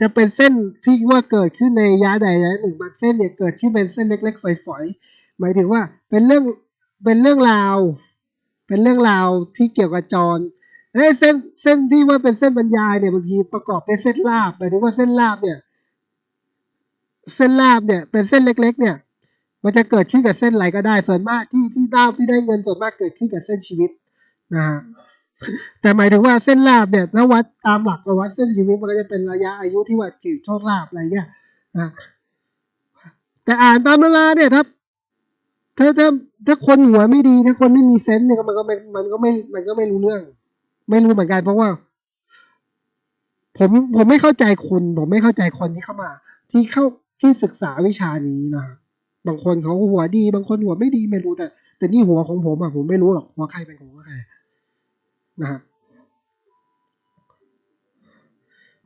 จะเป็นเส้นที่ว่าเกิดขึ้นในระยะใดระยะหนึ่งบางเส้นเนี่ยเกิดขึ้นเป็นเส้นเล็ก ๆ ฝอยๆหมายถึงว่าเป็นเรื่องเป็นเรื่องราว เป็นเรื่องราวที่เกี่ยวกับจรเอ้เส้นเส้นที่ว่าเป็นเส้นบรรยายเนี่ยบางทีประกอบเป็นเส้นลาบหมายถึงว่าเส้นลาบเนี่ย เส้นลาบเนี่ย เป็นเส้นเล็ก ๆ เนี่ย มันจะเกิดขึ้นกับเส้นอะไรก็ได้ส่วนมากที่ที่ได้ที่ได้เงินส่วนมากเกิดขึ้นกับเส้นชีวิตนะฮะ แต่หมายถึงว่าเส้นลาบเนี่ยถ้าวัดตามหลักวัดเส้นชีวิตมันก็จะเป็นระยะอายุที่ว่ากี่โชคลาบอะไรเงี้ยนะแต่อ่านตามเวลาเนี่ยถ้าถ้าถ้าถ้าคนหัวไม่ดีถ้าคนไม่มีเซนส์เนี่ยมันก็ไม่มันก็ไม่มันก็ไม่รู้เรื่อง ไม่รู้เหมือนกันเพราะว่า ผมผมไม่เข้าใจคุณผมไม่เข้าใจคนที่เข้ามา ที่เข้าที่ศึกษาวิชานี้นะบางคนเขาหัวดี บางคนหัวไม่ดีไม่รู้แต่ แต่นี่หัวของผมอะผมไม่รู้หรอกหัวใครเป็นหัวใคร นะฮะ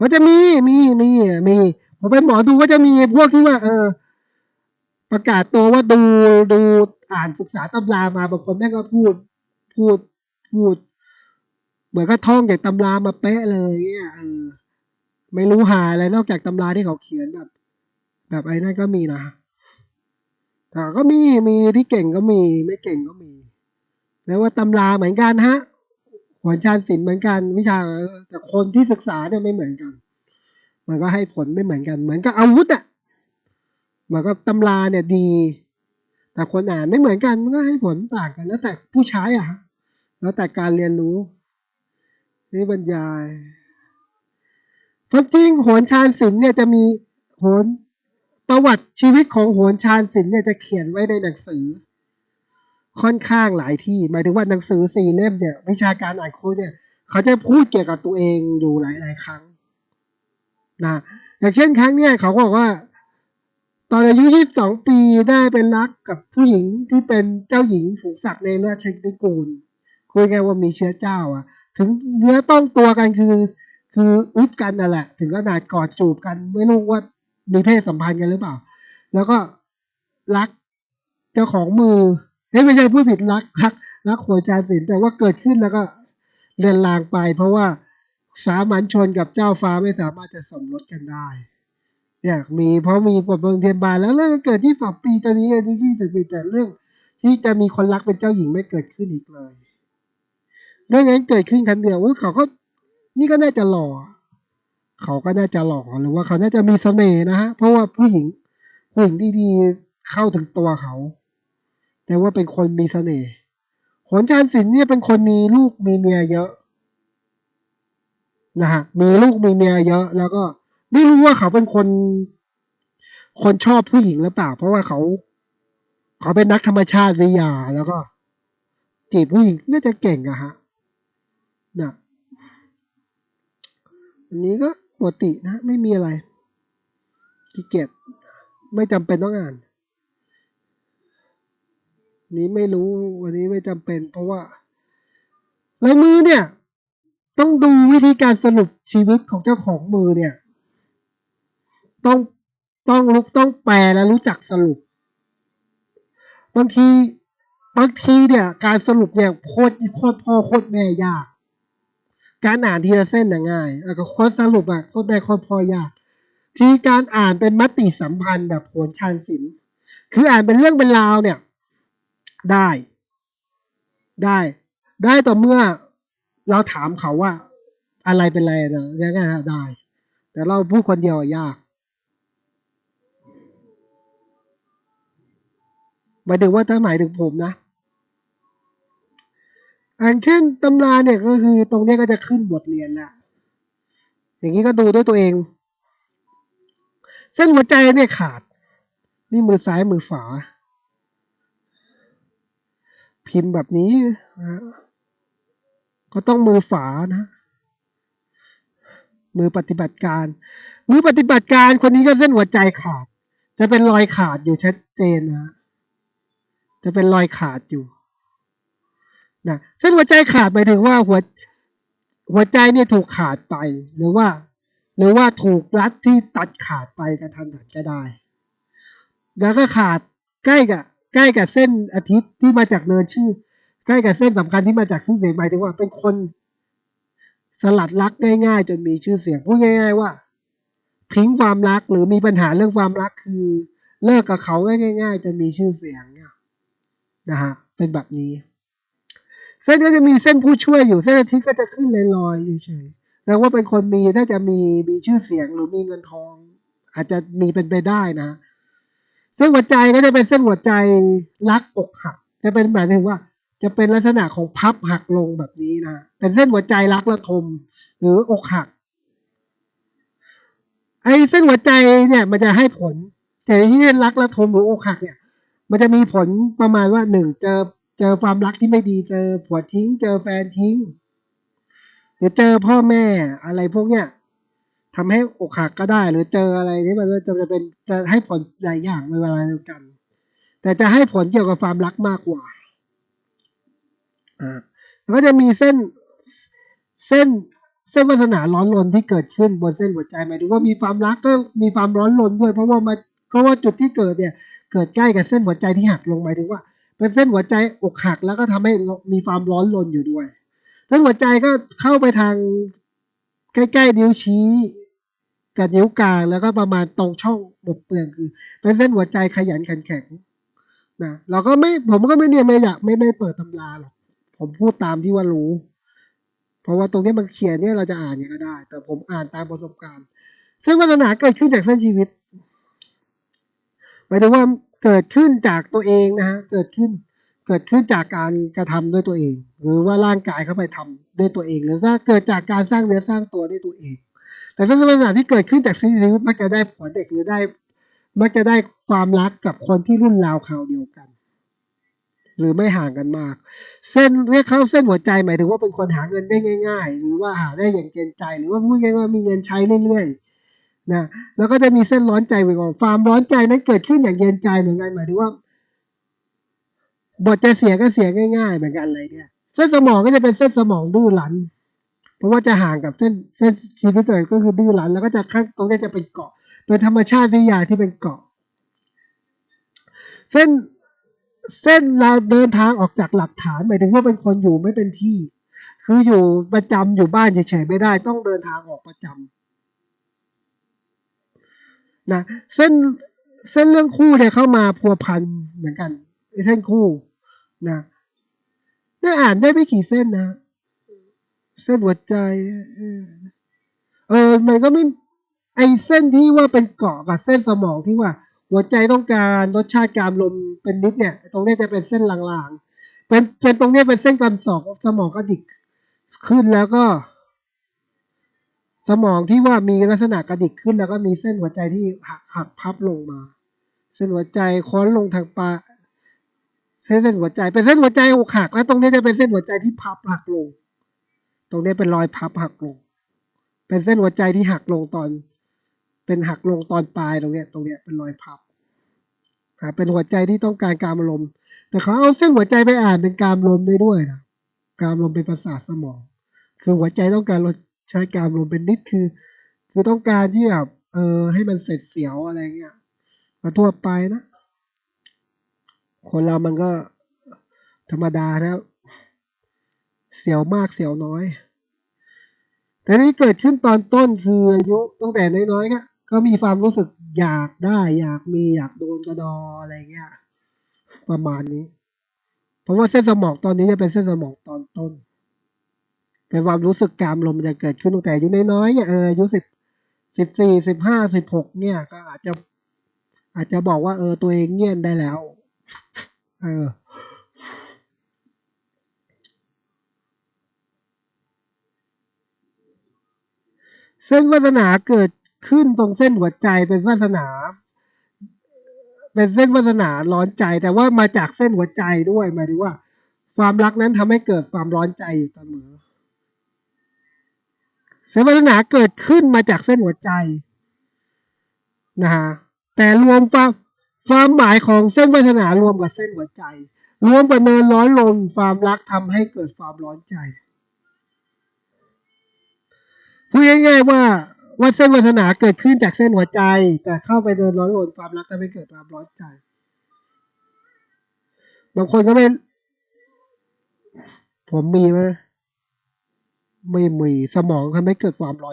มันจะมีมีมีมีผมเป็นหมอดูก็จะมีพวกที่ว่า เออ ประกาศตัวว่าดูดูอ่านศึกษาตำรามาบางคนแม่งก็พูด พูดพูด เหมือนก็ท่องจากตำรามาเป๊ะเลยเนี่ยเออไม่รู้หาอะไรนอกจากตำราที่เขาเขียนแบบ แบบไอ้นั่นก็มีนะแต่ก็มีมีที่เก่งก็มี ไม่เก่งก็มี แล้วว่าตำราเหมือนกันฮะ หัวชาญศิลป์เหมือนกัน วิชาแต่คนที่ศึกษาเนี่ยไม่เหมือนกัน มันก็ให้ผลไม่เหมือนกัน เหมือนกับอาวุธอะเหมือนกับตำราเนี่ยดี แต่คนอ่านไม่เหมือนกันมันก็ให้ผลต่างกัน แล้วแต่ผู้ใช้อะแล้วแต่การเรียนรู้ นี่บรรยายความจริงโหนชาญศิลป์เนี่ยจะมีโหนประวัติชีวิตของโหนชาญศิลป์เนี่ยจะเขียนไว้ในหนังสือ ค่อนข้างหลายที่ หมายถึงว่าหนังสือสี่เล่มเนี่ย วิชาการอ่านโค้ดเนี่ย เขาจะพูดเกี่ยวกับตัวเองอยู่หลายหลายครั้งนะอย่างเช่นครั้งเนี่ยเขาบอกว่า ตอนอายุ22ปีได้เป็นรักกับผู้หญิงที่เป็นเจ้าหญิงสูงศักดิ์ในราชนิกูลคุยกันว่ามีเชื้อเจ้า อะ ถึงเนื้อต้องตัวกันคือ คืออึบกันนั่นแหละ ถึงขนาดกอดจูบกัน ไม่รู้ว่ามีเพศสัมพันธ์กันหรือเปล่า แล้วก็รักเจ้าของมือ เฮ้ไม่ใช่ผู้ผิดรักรักรักหัวใจศิลป์แต่ว่าเกิดขึ้นแล้วก็เรือนลางไป เพราะว่าสามัญชนกับเจ้าฟ้าไม่สามารถจะสมรสกันได้เนี่ยมีเพราะมีกฎเมืองเทียนบานแล้วเรื่องเกิดที่สองปีตอนนี้อายุยี่สิบปีแต่เรื่อง ที่จะมีคนรักเป็นเจ้าหญิงไม่เกิดขึ้นอีกเลยเรื่องนั้นเกิดขึ้นครั้งเดียวเขาก็นี่ก็น่าจะหล่อเขาก็น่าจะหล่อหรือว่าเขาน่าจะมีเสน่ห์นะฮะเพราะว่าผู้หญิงผู้หญิงดีๆเข้าถึงตัวเขา แต่ว่าเป็นคนมีเสน่ห์หนชานศิลป์เนี่ยเป็นคนมีลูกมีเมียเยอะนะฮะมีลูกมีเมียเยอะ แล้วก็ไม่รู้ว่าเขาเป็นคน คนชอบผู้หญิงหรือเปล่า เพราะว่าเขา เขาเป็นนักธรรมชาติวิทยาแล้วก็จีบผู้หญิงน่าจะเก่งอะฮะนะอันนี้ก็ปกตินะ ไม่มีอะไรขี้เกียจไม่จำเป็นต้องอ่าน นี้ไม่รู้วันนี้ไม่จำเป็น เพราะว่าลายมือเนี่ย ต้องดูวิธีการสรุปชีวิตของเจ้าของมือเนี่ย ต้องต้องรู้ต้องแปลและรู้จักสรุป บางทีบางทีเนี่ย การสรุปเนี่ยโคตรโคตรพ่อโคตรแม่ยาก การอ่านทีละเส้นน่ะง่ายแล้วก็โคตรสรุปอะโคตรแม่โคตรพ่อยาก ที่การอ่านเป็นมติสัมพันธ์แบบโหนชานศิลป์คืออ่านเป็นเรื่องเป็นราวเนี่ย ได้ ได้ ได้ต่อเมื่อเราถามเขาว่าอะไรเป็นอะไรนะยังไงได้ แต่เราพูดคนเดียวยากหมายถึงว่าถ้าหมายถึงผมนะอันเช่นตำราเนี่ยก็คือตรงนี้ก็จะขึ้นบทเรียนละอย่างนี้ก็ดูด้วยตัวเอง เส้นหัวใจเนี่ยขาด นี่มือซ้ายมือฝา พิมพ์แบบนี้ ก็ต้องมือฝานะ มือปฏิบัติการ มือปฏิบัติการคนนี้ก็เส้นหัวใจขาด จะเป็นรอยขาดอยู่ชัดเจนนะ จะเป็นรอยขาดอยู่นะเส้นหัวใจขาดหมายถึงว่าหัวหัวใจเนี่ยถูกขาดไปหรือว่า หรือว่าถูกรัดที่ตัดขาดไปกระทันหันก็ได้ แล้วก็ขาดใกล้กับ ใกล้กับเส้นอาทิตย์ที่มาจากเนินชื่อ ใกล้กับเส้นสำคัญที่มาจากชื่อเสียงหมายถึงว่าเป็นคนสลัดลักง่ายๆ จนมีชื่อเสียงพูดง่าย ๆ ว่า ทิ้งความรักหรือมีปัญหาเรื่องความรักคือ เลิกกับเขาง่าย ๆ จะมีชื่อเสียงเนี่ยนะฮะเป็นแบบนี้ เส้นก็จะมีเส้นผู้ช่วยอยู่เส้นอาทิตย์ก็จะขึ้นลอยๆเฉยๆแล้วว่าเป็นคนมีน่าจะมีมีชื่อเสียงหรือมีเงินทอง อาจจะมีเป็นไปได้นะ เส้นหัวใจก็จะเป็นเส้นหัวใจรักอกหัก จะเป็นหมายถึงว่า จะเป็นลักษณะของพับหักลงแบบนี้นะเป็นเส้นหัวใจรักระทมหรืออกหัก ไอ้เส้นหัวใจเนี่ยมันจะให้ผล แต่ที่รักระทมหรืออกหักเนี่ย มันจะมีผลประมาณว่าหนึ่งเจอเจอความรักที่ไม่ดีเจอผัวทิ้ง เจอแฟนทิ้งหรือเจอพ่อแม่อะไรพวกเนี้ย ทำให้อกหักก็ได้ หรือเจออะไรที่มันจะจะเป็นจะให้ผลหลายอย่างในเวลาเดียวกัน แต่จะให้ผลเกี่ยวกับความรักมากกว่าอ่าแล้วก็จะมีเส้นเส้นเส้นวาสนาร้อนรนที่เกิดขึ้นบนเส้นหัวใจหมายถึงว่ามีความรักก็มีความร้อนรนด้วย เพราะว่ามาเพราะว่าจุดที่เกิดเนี่ย เกิดใกล้กับเส้นหัวใจที่หักลงหมายถึงว่า เป็นเส้นหัวใจอกหักแล้วก็ทำให้มีความร้อนรนอยู่ด้วย เส้นหัวใจก็เข้าไปทาง ใกล้ๆนิ้วชี้กับนิ้วกลางแล้วก็ประมาณตรงช่องบกเปลืองคือ เป็นเส้นหัวใจขยันขันแข็งนะเราก็ไม่ผมก็ไม่เนี่ยไม่อยากไม่ไม่เปิดตำราหรอกผมพูดตามที่ว่ารู้ เพราะว่าตรงนี้มันเขียนเนี่ยเราจะอ่านเนี่ยก็ได้ แต่ผมอ่านตามประสบการณ์เส้นวาสนาเกิดขึ้นจากเส้นชีวิตหมายถึงว่าเกิดขึ้นจากตัวเองนะฮะเกิดขึ้น เกิดขึ้นจากการกระทำด้วยตัวเอง หรือว่าร่างกายเข้าไปทำด้วยตัวเอง หรือว่าเกิดจากการสร้างเนื้อสร้างตัวด้วยตัวเอง แต่เป็นลักษณะที่เกิดขึ้นจากสิ่งนี้มักจะได้ผลเด็กหรือได้ มักจะได้ความรักกับคนที่รุ่นราวคราวเดียวกัน หรือไม่ห่างกันมาก เส้นเรียกเข้าเส้นหัวใจหมายถึงว่าเป็นคนหาเงินได้ง่าย ๆ หรือว่าหาได้อย่างเกณฑ์ใจหรือว่าพูดง่ายๆว่ามีเงินใช้เรื่อยๆนะแล้วก็จะมีเส้นร้อนใจไปก่อนความร้อนใจนั้นเกิดขึ้นอย่างเย็นใจเหมือนกันหมายถึงว่า บทจะเสียก็เสียง่ายๆเหมือนกันเลยเนี่ย เส้นสมองก็จะเป็นเส้นสมองดื้อรั้น เพราะว่าจะห่างกับเส้นเส้นชีวิตตัวเองก็คือดื้อรั้น แล้วก็จะข้างตรงนี้จะเป็นเกาะ เป็นธรรมชาติวิทยาที่เป็นเกาะ เส้นเส้นเราเดินทางออกจากหลักฐานหมายถึงว่าเป็นคนอยู่ไม่เป็นที่ คืออยู่ประจำอยู่บ้านเฉยๆไม่ได้ ต้องเดินทางออกประจำนะเส้นเส้นเรื่องคู่เนี่ยเข้ามาพัวพันเหมือนกันเส้นคู่ นะได้อ่านได้ไม่กี่เส้นนะ เส้นหัวใจ เออ มันก็ไม่ ไอเส้นที่ว่าเป็นเกาะกับเส้นสมองที่ว่า หัวใจต้องการรสชาติการลมเป็นนิดเนี่ย ตรงนี้จะเป็นเส้นลางๆ เป็นเป็นตรงนี้เป็นเส้นกำสองสมองก็ดิกขึ้นแล้วก็ สมองที่ว่ามีลักษณะกระดิกขึ้นแล้วก็มีเส้นหัวใจที่หักหักพับลงมา เส้นหัวใจค้อนลงทางปลา เส้นเส้นหัวใจ เป็นเส้นหัวใจอกหักแล้วตรงนี้จะเป็นเส้นหัวใจที่พับหักลง ตรงนี้เป็นรอยพับหักลง เป็นเส้นหัวใจที่หักลงตอน เป็นหักลงตอนปลายตรงเนี้ย ตรงเนี้ยเป็นรอยพับเป็นหัวใจที่ต้องการการลมแต่เขาเอาเส้นหัวใจไปอ่านเป็นการลมได้ด้วยนะการลมเป็นประสาทสมอง คือหัวใจต้องการใช้การลมเป็นนิดคือ คือต้องการที่แบบเออให้มันเสร็จเสียวอะไรเงี้ยมาทั่วไปนะ คนเรามันก็ธรรมดานะ เสียวมากเสียวน้อย แต่นี่เกิดขึ้นตอนต้นคืออายุตั้งแต่น้อยๆก็ก็มีความรู้สึกอยากได้ อยากมีอยากโดนกระดออะไรเงี้ยประมาณนี้ เพราะว่าเส้นสมองตอนนี้จะเป็นเส้นสมองตอนต้นเป็นความรู้สึกกามลมจะเกิดขึ้นตั้งแต่อายุน้อยๆเนี่ยเอออายุสิบสิบสี่สิบห้าสิบหกเนี่ย ก็อาจจะอาจจะบอกว่าเออตัวเองเงียนได้แล้ว เออเส้นวาสนาเกิดขึ้นตรงเส้นหัวใจเป็นวาสนา เป็นเส้นวาสนาร้อนใจ แต่ว่ามาจากเส้นหัวใจด้วยหมายถึงว่า ความรักนั้นทำให้เกิดความร้อนใจอยู่เสมอเส้นวาสนาเกิดขึ้นมาจากเส้นหัวใจนะฮะแต่รวมความ ความหมายของเส้นวาสนารวมกับเส้นหัวใจ รวมกับเนินร้อนลมความรักทำให้เกิดความร้อนใจพูดง่ายๆว่าว่าเส้นวาสนาเกิดขึ้นจากเส้นหัวใจ แต่เข้าไปเดินร้อนลนความรักทำให้เกิดความร้อนใจบางคนก็ไม่ผมมีไหมไม่มีสมองทำให้เกิดความร้อน